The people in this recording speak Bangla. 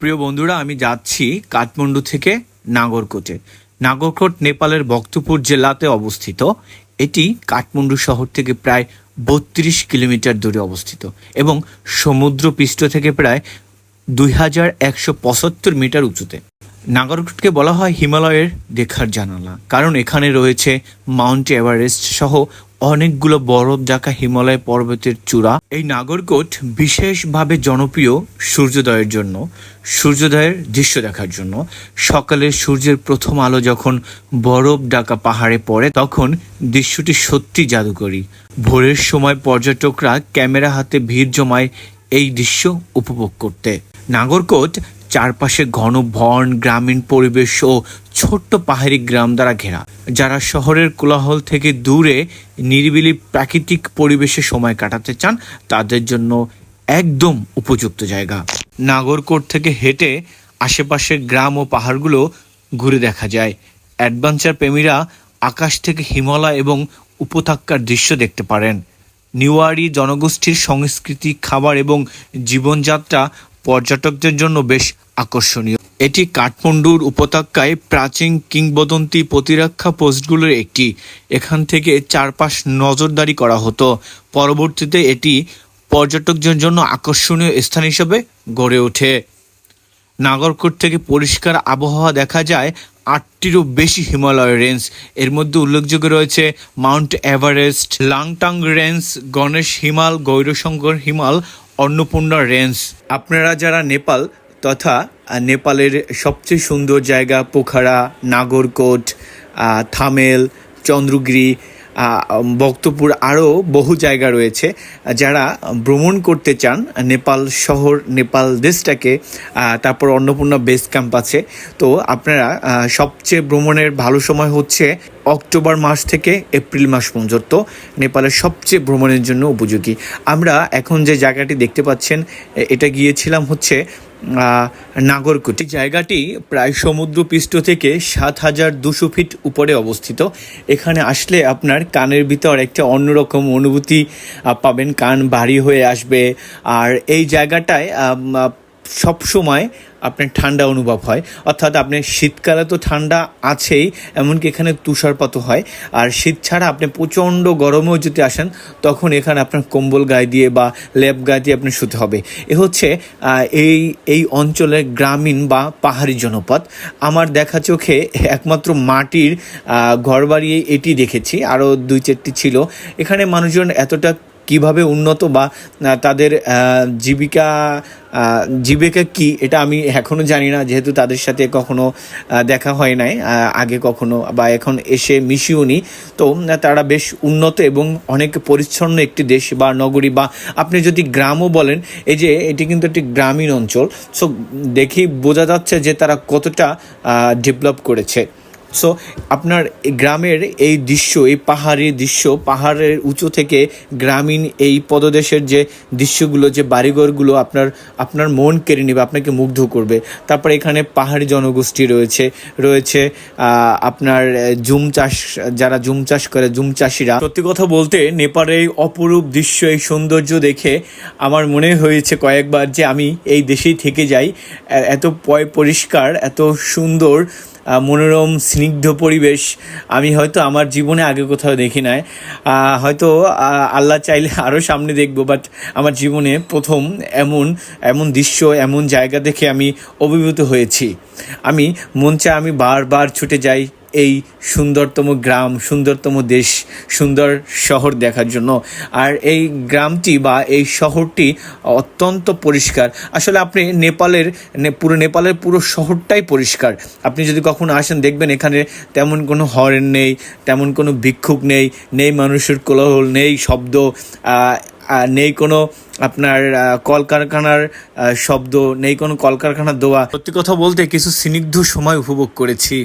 প্রিয় বন্ধুরা, আমি যাচ্ছি কাঠমান্ডু থেকে নাগরকোটে। নাগরকোট, নেপালের ভক্তপুর জেলাতে অবস্থিত। এটি কাঠমান্ডু শহর থেকে প্রায় বত্রিশ কিলোমিটার দূরে অবস্থিত এবং সমুদ্রপৃষ্ঠ থেকে প্রায় দুই হাজার একশো পঁচাত্তর মিটার উঁচুতে। নাগরকোটকে বলা হয় হিমালয়ের দেখার জানালা, কারণ এখানে রয়েছে মাউন্ট এভারেস্ট সহ অনেকগুলো বরফ ঢাকা হিমালয় পর্বতের চূড়া। এই নাগরকোট বিশেষভাবে জনপ্রিয় সূর্যোদয়ের জন্য, সূর্যোদয়ের দৃশ্য দেখার জন্য। সকালে সূর্যের প্রথম আলো যখন বরফ ঢাকা পাহাড়ে পড়ে, তখন দৃশ্যটি সত্যি জাদুকরী। ভোরের সময় পর্যটকরা ক্যামেরা হাতে ভিড় জমায় এই দৃশ্য উপভোগ করতে। নাগরকোট চারপাশে ঘন বন গ্রামীণ পরিবেশ ও ছোট্ট পাহাড়ি গ্রাম দ্বারা ঘেরা। যারা শহরের কোলাহল থেকে দূরে নিরিবিলি প্রাকৃতিক পরিবেশে সময় কাটাতে চান, তাদের জন্য একদম উপযুক্ত জায়গা। নাগরকোট থেকে হেঁটে আশেপাশের গ্রাম ও পাহাড়গুলো ঘুরে দেখা যায়। অ্যাডভেঞ্চার প্রেমীরা আকাশ থেকে হিমালয় এবং উপত্যকার দৃশ্য দেখতে পারেন। নিওয়ারি জনগোষ্ঠীর সংস্কৃতি, খাবার এবং জীবনযাত্রা পর্যটকদের জন্য বেশ আকর্ষণীয়। এটি কাঠমান্ডুর উপত্যকায় প্রাচীন কিংবদন্তি প্রতিরক্ষা পোস্টগুলোর একটি। এখান থেকে চারপাশ নজরদারি করা হতো। পরবর্তীতে এটি পর্যটকদের জন্য আকর্ষণীয় স্থান হিসেবে গড়ে ওঠে। নাগরকোট থেকে পরিষ্কার আবহাওয়া দেখা যায়। আটটিরও বেশি হিমালয় রেঞ্জ। এর মধ্যে উল্লেখযোগ্য রয়েছে Mount Everest, Langtang range, Ganesh Himal, Gaurishankar Himal Annapurna range. আপনারা যারা নেপাল তথা নেপালের সবচেয়ে সুন্দর জায়গা পোখারা নাগরকোট থামেল চন্দ্রগিরি বক্তপুর আরও বহু জায়গা রয়েছে, যারা ভ্রমণ করতে চান, নেপাল শহর, নেপাল দেশটাকে তারপর অন্নপূর্ণা বেস ক্যাম্প আছে। তো আপনারা সবচেয়ে ভ্রমণের ভালো সময় হচ্ছে অক্টোবর মাস থেকে এপ্রিল মাস পর্যন্ত, নেপালের সবচেয়ে ভ্রমণের জন্য উপযোগী। আমরা এখন যে জায়গাটি দেখতে পাচ্ছেন এটা গিয়েছিলাম হচ্ছে নাগরকোট। জায়গাটি প্রায় সমুদ্রপৃষ্ঠ থেকে সাত হাজার দুশো ফিট উপরে অবস্থিত। এখানে আসলে আপনার কানের ভিতর একটা অন্যরকম অনুভূতি পাবেন। কান ভারী হয়ে আসবে। আর এই জায়গাটায় সব সময় আপনার ঠান্ডা অনুভব হয়। অর্থাৎ আপনার শীতকালে তো ঠান্ডা আছেই, এমনকি এখানে তুষারপাতও হয়। আর শীত ছাড়া আপনি প্রচণ্ড গরমেও যদি আসেন, তখন এখানে আপনার কম্বল গায়ে দিয়ে বা লেপ গায়ে দিয়ে আপনার শুতে হবে। এ হচ্ছে এই এই অঞ্চলের গ্রামীণ বা পাহাড়ি জনপদ। আমার দেখা চোখে একমাত্র মাটির ঘর বাড়িয়ে এটি দেখেছি। আরও দুই চারটি ছিল। এখানে মানুষজন এতটা কীভাবে উন্নত বা তাদের জীবিকা জীবিকা কি এটা আমি এখনও জানি না, যেহেতু তাদের সাথে কখনো দেখা হয় নাই আগে কখনো বা এখন এসে মিশিও নি। তো তারা বেশ উন্নত এবং অনেক পরিচ্ছন্ন একটি দেশ বা নগরী বা, আপনি যদি গ্রামও বলেন, এই যে এটি কিন্তু একটি গ্রামীণ অঞ্চল সো দেখেই বোঝা যাচ্ছে যে তারা কতটা ডেভেলপ করেছে। সো আপনার গ্রামের এই দৃশ্য, এই পাহাড়ি দৃশ্য, পাহাড়ের উঁচু থেকে গ্রামীণ এই পদদেশের যে দৃশ্যগুলো, যে বাড়িঘরগুলো আপনার আপনার মন কেড়ে নেবে, আপনাকে মুগ্ধ করবে। তারপরে এখানে পাহাড়ি জনগোষ্ঠী রয়েছে রয়েছে আপনার জুম চাষ, যারা জুম চাষ করে, জুম চাষিরা। সত্যি কথা বলতে, নেপালের এই অপরূপ দৃশ্য, এই সৌন্দর্য দেখে আমার মনে হয়েছে কয়েকবার যে আমি এই দেশেই থেকে যাই। এত পয়, পরিষ্কার, এত সুন্দর মনোরম, স্নিগ্ধ পরিবেশ আমি হয়তো আমার জীবনে আগে কোথাও দেখি নাই। হয়তো আল্লাহ চাইলে আরও সামনে দেখব বাট আমার জীবনে প্রথম এমন এমন দৃশ্য, এমন জায়গা দেখে আমি অভিভূত হয়েছি। আমি মন চা আমি বারবার ছুটে যাই এই সুন্দরতম গ্রাম, সুন্দরতম দেশ, সুন্দর শহর দেখার জন্য। আর এই গ্রামটি বা এই শহরটি অত্যন্ত পরিষ্কার। আসলে আপনি নেপালের পুরো নেপালের পুরো শহরটাই পরিষ্কার। আপনি যদি কখনো আসেন, দেখবেন এখানে তেমন কোনো হরেন নেই, তেমন কোনো ভিক্ষুক নেই নেই মানুষের কোলাহল, নেই শব্দ নেই কোনো আপনার কলকারখানার শব্দ, নেই কোনো কলকারখানার দোয়া। সত্যি কথা বলতে কিছু স্নিগ্ধ সময় উপভোগ করেছি।